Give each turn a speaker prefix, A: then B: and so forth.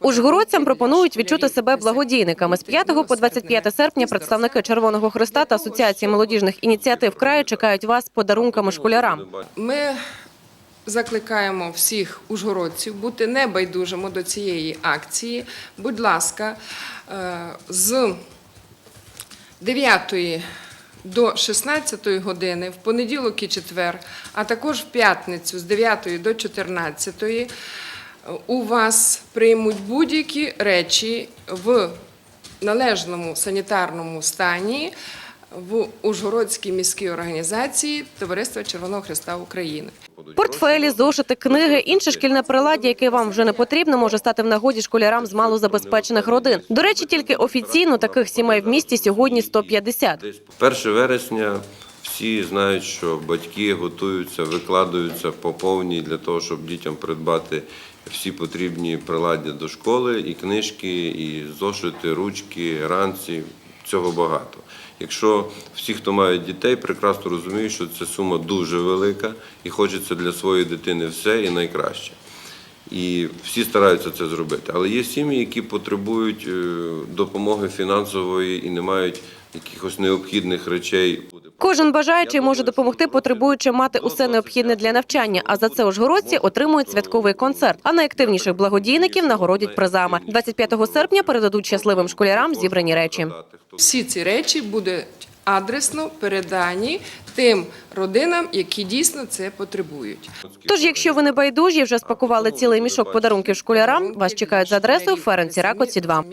A: Ужгородцям пропонують відчути себе благодійниками. З 5 по 25 серпня представники Червоного Христа та Асоціації молодіжних ініціатив краю чекають вас подарунками школярам.
B: Ми закликаємо всіх ужгородців бути небайдужими до цієї акції. Будь ласка, е, з 9 до 16 години, в понеділок і четвер, а також в п'ятницю з 9 до 14 у вас приймуть будь-які речі в належному санітарному стані в Ужгородській міській організації Товариства Червоного Христа України.
A: Портфелі, зошити, книги, інше шкільне приладдя, яке вам вже не потрібно, може стати в нагоді школярам з малозабезпечених родин. До речі, тільки офіційно таких сімей в місті сьогодні 150.
C: 1 вересня всі знають, що батьки готуються, викладаються по повній для того, щоб дітям придбати всі потрібні приладдя до школи, і книжки, і зошити, ручки, ранці. Цього багато. Якщо всі, хто мають дітей, прекрасно розуміють, що ця сума дуже велика і хочеться для своєї дитини все і найкраще. І всі стараються це зробити. Але є сім'ї, які потребують е, допомоги фінансової і не мають якихось необхідних речей.
A: Кожен бажаючий може допомогти потребуючим мати усе необхідне для навчання. А за це ужгородці отримують святковий концерт. А найактивніших благодійників нагородять призами. 25 серпня передадуть щасливим школярам зібрані речі.
B: Всі ці речі будуть адресно передані тим родинам, які дійсно це потребують.
A: Тож, якщо ви не байдужі, вже спакували цілий мішок подарунків школярам, вас чекають за адресою Ференці Ракоці 2.